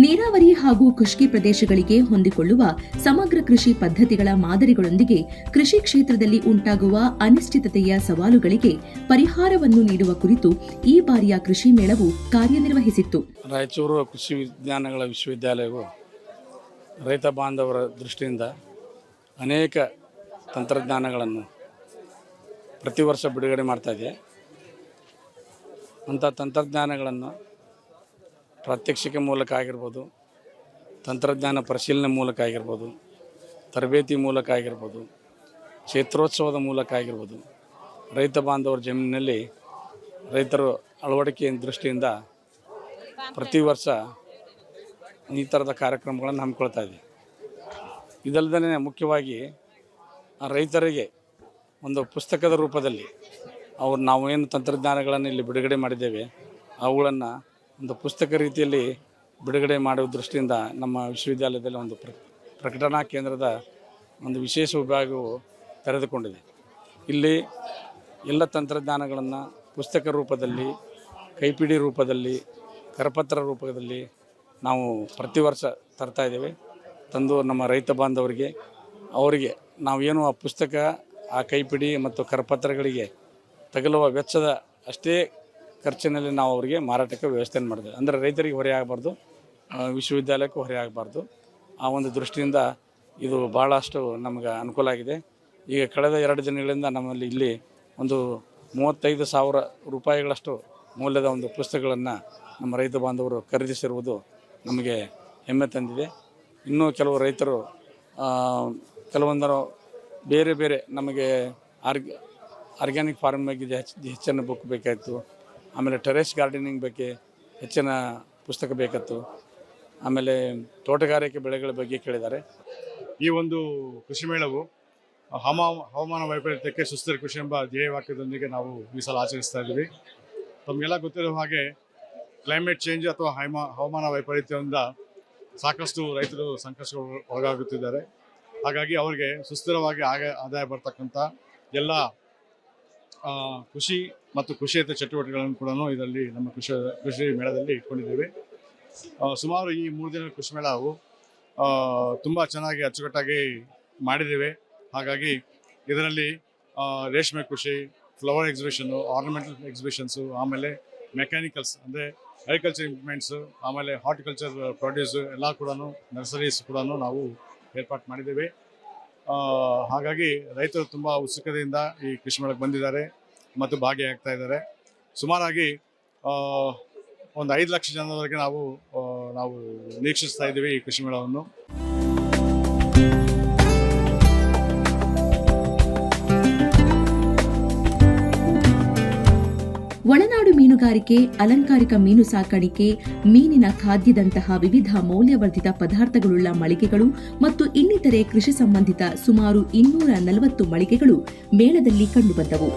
ನೀರಾವರಿ ಹಾಗೂ ಕೃಷಿ ಪ್ರದೇಶಗಳಿಗೆ ಹೊಂದಿಕೊಳ್ಳುವ ಸಮಗ್ರ ಕೃಷಿ ಪದ್ಧತಿಗಳ ಮಾದರಿಗಳೊಂದಿಗೆ ಕೃಷಿ ಕ್ಷೇತ್ರದಲ್ಲಿ ಉಂಟಾಗುವ ಅನಿಶ್ಚಿತತೆಯ ಸವಾಲುಗಳಿಗೆ ಪರಿಹಾರವನ್ನು ನೀಡುವ ಕುರಿತು ಈ ಬಾರಿಯ ಕೃಷಿ ಮೇಳವು ಕಾರ್ಯನಿರ್ವಹಿಸಿತ್ತು. ರಾಯಚೂರು ಕೃಷಿ ವಿಜ್ಞಾನಗಳ ವಿಶ್ವವಿದ್ಯಾಲಯವು ರೈತ ಬಾಂಧವರ ದೃಷ್ಟಿಯಿಂದ ಅನೇಕ ತಂತ್ರಜ್ಞಾನಗಳನ್ನು ಪ್ರತಿ ವರ್ಷ ಬಿಡುಗಡೆ ಮಾಡ್ತಾ ಇದೆ. ಅಂಥ ತಂತ್ರಜ್ಞಾನಗಳನ್ನು ಪ್ರಾತ್ಯಕ್ಷಿಕೆ ಮೂಲಕ ಆಗಿರ್ಬೋದು, ತಂತ್ರಜ್ಞಾನ ಪರಿಶೀಲನೆ ಮೂಲಕ ಆಗಿರ್ಬೋದು, ತರಬೇತಿ ಮೂಲಕ ಆಗಿರ್ಬೋದು ಕ್ಷೇತ್ರೋತ್ಸವದ ಮೂಲಕ ಆಗಿರ್ಬೋದು, ರೈತ ಬಾಂಧವರ ಜಮೀನಿನಲ್ಲಿ ರೈತರು ಅಳವಡಿಕೆಯ ದೃಷ್ಟಿಯಿಂದ ಪ್ರತಿ ವರ್ಷ ಈ ಥರದ ಕಾರ್ಯಕ್ರಮಗಳನ್ನು ಹಮ್ಮಿಕೊಳ್ತಾ ಇದ್ದೀವಿ. ಇದಲ್ಲದೇ ಮುಖ್ಯವಾಗಿ ರೈತರಿಗೆ ಒಂದು ಪುಸ್ತಕದ ರೂಪದಲ್ಲಿ ಅವ್ರು ನಾವು ಏನು ತಂತ್ರಜ್ಞಾನಗಳನ್ನು ಇಲ್ಲಿ ಬಿಡುಗಡೆ ಮಾಡಿದ್ದೇವೆ, ಅವುಗಳನ್ನು ಒಂದು ಪುಸ್ತಕ ರೀತಿಯಲ್ಲಿ ಬಿಡುಗಡೆ ಮಾಡುವ ದೃಷ್ಟಿಯಿಂದ ನಮ್ಮ ವಿಶ್ವವಿದ್ಯಾಲಯದಲ್ಲಿ ಒಂದು ಪ್ರ, ಪ್ರಕಟಣಾ ಕೇಂದ್ರದ ಒಂದು ವಿಶೇಷ ವಿಭಾಗವು ತೆರೆದುಕೊಂಡಿದೆ. ಇಲ್ಲಿ ಎಲ್ಲ ತಂತ್ರಜ್ಞಾನಗಳನ್ನು ಪುಸ್ತಕ ರೂಪದಲ್ಲಿ, ಕೈಪಿಡಿ ರೂಪದಲ್ಲಿ, ಕರಪತ್ರ ರೂಪದಲ್ಲಿ ನಾವು ಪ್ರತಿ ವರ್ಷ ತರ್ತಾ ಇದ್ದೇವೆ. ತಂದು ನಮ್ಮ ರೈತ ಬಾಂಧವರಿಗೆ, ಅವರಿಗೆ ನಾವೇನು ಆ ಪುಸ್ತಕ, ಆ ಕೈಪಿಡಿ ಮತ್ತು ಕರಪತ್ರಗಳಿಗೆ ತಗಲುವ ವೆಚ್ಚದ ಅಷ್ಟೇ ಖರ್ಚಿನಲ್ಲಿ ನಾವು ಅವರಿಗೆ ಮಾರಾಟಕ್ಕೆ ವ್ಯವಸ್ಥೆಯನ್ನು ಮಾಡಿದ್ದೇವೆ. ಅಂದರೆ ರೈತರಿಗೆ ಹೊರೆ ಆಗಬಾರ್ದು ವಿಶ್ವವಿದ್ಯಾಲಯಕ್ಕೂ ಹೊರೆ ಆಗಬಾರ್ದು. ಆ ಒಂದು ದೃಷ್ಟಿಯಿಂದ ಇದು ಭಾಳಷ್ಟು ನಮಗೆ ಅನುಕೂಲ ಆಗಿದೆ. ಈಗ ಕಳೆದ ಎರಡು ದಿನಗಳಿಂದ ನಮ್ಮಲ್ಲಿ ಇಲ್ಲಿ ಒಂದು ಮೂವತ್ತೈದು ಸಾವಿರ ರೂಪಾಯಿಗಳಷ್ಟು ಮೌಲ್ಯದ ಒಂದು ಪುಸ್ತಕಗಳನ್ನು ನಮ್ಮ ರೈತ ಬಾಂಧವರು ಖರೀದಿಸಿರುವುದು ನಮಗೆ ಹೆಮ್ಮೆ ತಂದಿದೆ. ಇನ್ನೂ ಕೆಲವು ರೈತರು ಆ, ಕೆಲವೊಂದು ಬೇರೆ ಬೇರೆ ನಮಗೆ ಆರ್ಗ್ ಆರ್ಗ್ಯಾನಿಕ್ ಫಾರ್ಮ್ ಬಗ್ಗೆ ಹೆಚ್ಚು ಹೆಚ್ಚಿನ ಬುಕ್ ಬೇಕಾಯಿತು. ಆಮೇಲೆ ಟೆರೆಸ್ ಗಾರ್ಡನಿಂಗ್ ಬಗ್ಗೆ ಹೆಚ್ಚಿನ ಪುಸ್ತಕ ಬೇಕಿತ್ತು ಆಮೇಲೆ ತೋಟಗಾರಿಕೆ ಬೆಳೆಗಳ ಬಗ್ಗೆ ಕೇಳಿದ್ದಾರೆ. ಈ ಒಂದು ಕೃಷಿ ಮೇಳವು ಹಮ ಹವಾಮಾನ ವೈಪರೀತ್ಯಕ್ಕೆ ಸುಸ್ಥಿರ ಕೃಷಿ ಎಂಬ ಧ್ಯೇಯವಾಕ್ಯದೊಂದಿಗೆ ನಾವು ಈ ಸಲ ಆಚರಿಸ್ತಾ ಇದ್ದೀವಿ. ತಮಗೆಲ್ಲ ಗೊತ್ತಿರೋ ಹಾಗೆ ಕ್ಲೈಮೇಟ್ ಚೇಂಜ್ ಅಥವಾ ಹೈಮ, ಹವಾಮಾನ ವೈಪರೀತ್ಯದಿಂದ ಸಾಕಷ್ಟು ರೈತರು ಸಂಕಷ್ಟಗಳು ಒಳಗಾಗುತ್ತಿದ್ದಾರೆ ಹಾಗಾಗಿ ಅವರಿಗೆ ಸುಸ್ಥಿರವಾಗಿ ಆಗ, ಆದಾಯ ಬರ್ತಕ್ಕಂಥ ಎಲ್ಲ ಕೃಷಿ ಮತ್ತು ಕೃಷಿಯೇತರ ಚಟುವಟಿಕೆಗಳನ್ನು ಕೂಡ ಇದರಲ್ಲಿ ನಮ್ಮ ಕೃಷಿ ಕೃಷಿ ಮೇಳದಲ್ಲಿ ಇಟ್ಕೊಂಡಿದ್ದೇವೆ. ಸುಮಾರು ಈ ಮೂರು ದಿನ ಕೃಷಿ ಮೇಳವು ತುಂಬ ಚೆನ್ನಾಗಿ ಅಚ್ಚುಕಟ್ಟಾಗಿ ಮಾಡಿದ್ದೇವೆ. ಹಾಗಾಗಿ ಇದರಲ್ಲಿ ರೇಷ್ಮೆ ಕೃಷಿ, ಫ್ಲವರ್ ಎಕ್ಸಿಬಿಷನ್ನು, ಆರ್ನಮೆಂಟಲ್ ಎಕ್ಸಿಬಿಷನ್ಸು, ಆಮೇಲೆ ಮೆಕ್ಯಾನಿಕಲ್ಸ್, ಅಂದರೆ ಅಗ್ರಿಕಲ್ಚರ್ ಇಂಪ್ಲಿಮೆಂಟ್ಸ್ ಆಮೇಲೆ ಹಾರ್ಟಿಕಲ್ಚರ್ ಪ್ರೊಡ್ಯೂಸ್ ಎಲ್ಲ ಕೂಡ ನರ್ಸರೀಸ್ ಕೂಡ ನಾವು ಏರ್ಪಾಟ್ ಮಾಡಿದ್ದೇವೆ. ಹಾಗಾಗಿ ರೈತರು ತುಂಬ ಉತ್ಸುಕತೆಯಿಂದ ಈ ಕೃಷಿ ಮೇಳಕ್ಕೆ ಬಂದಿದ್ದಾರೆ ಮತ್ತು ಭಾಗಿಯಾಗ್ತಾ ಇದ್ದಾರೆ. ಸುಮಾರಾಗಿ ಒಂದು ಐದು ಲಕ್ಷ ಜನದವರೆಗೆ ನಾವು ನಾವು ನಿರೀಕ್ಷಿಸ್ತಾ ಇದ್ದೀವಿ ಈ ಕೃಷಿ ಮೇಳವನ್ನು. ಮೀನುಗಾರಿಕೆ ಅಲಂಕಾರಿಕ ಮೀನು ಸಾಕಾಣಿಕೆ, ಮೀನಿನ ಖಾದ್ಯದಂತಹ ವಿವಿಧ ಮೌಲ್ಯವರ್ಧಿತ ಪದಾರ್ಥಗಳುಳ್ಳ ಮಳಿಗೆಗಳು ಮತ್ತು ಇನ್ನಿತರೆ ಕೃಷಿ ಸಂಬಂಧಿತ ಸುಮಾರು ಇನ್ನೂರ ನಲವತ್ತು ಮಳಿಗೆಗಳು ಮೇಳದಲ್ಲಿ ಕಂಡುಬಂದವು.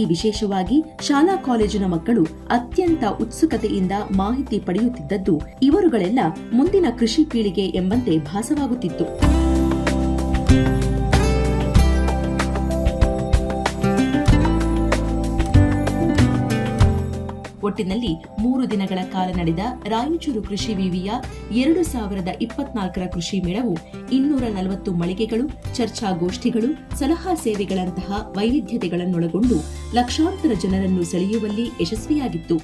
ಇಲ್ಲಿ ವಿಶೇಷವಾಗಿ ಶಾಲಾ ಕಾಲೇಜಿನ ಮಕ್ಕಳು ಅತ್ಯಂತ ಉತ್ಸುಕತೆಯಿಂದ ಮಾಹಿತಿ ಪಡೆಯುತ್ತಿದ್ದದ್ದು, ಇವರುಗಳೆಲ್ಲ ಮುಂದಿನ ಕೃಷಿ ಪೀಳಿಗೆ ಎಂಬಂತೆ ಭಾಸವಾಗುತ್ತಿತ್ತು. ಒಟ್ಟಿನಲ್ಲಿ ಮೂರು ದಿನಗಳ ಕಾಲ ನಡೆದ ರಾಯಚೂರು ಕೃಷಿ ವಿವಿಯ ಎರಡು ಸಾವಿರದ ಇಪ್ಪತ್ನಾಲ್ಕರ ಕೃಷಿ ಮೇಳವು ಇನ್ನೂರ ನಲವತ್ತು ಮಳಿಗೆಗಳು, ಚರ್ಚಾಗೋಷ್ಠಿಗಳು, ಸಲಹಾ ಸೇವೆಗಳಂತಹ ವೈವಿಧ್ಯತೆಗಳನ್ನೊಳಗೊಂಡು ಲಕ್ಷಾಂತರ ಜನರನ್ನು ಸೆಳೆಯುವಲ್ಲಿ ಯಶಸ್ವಿಯಾಗಿತ್ತು.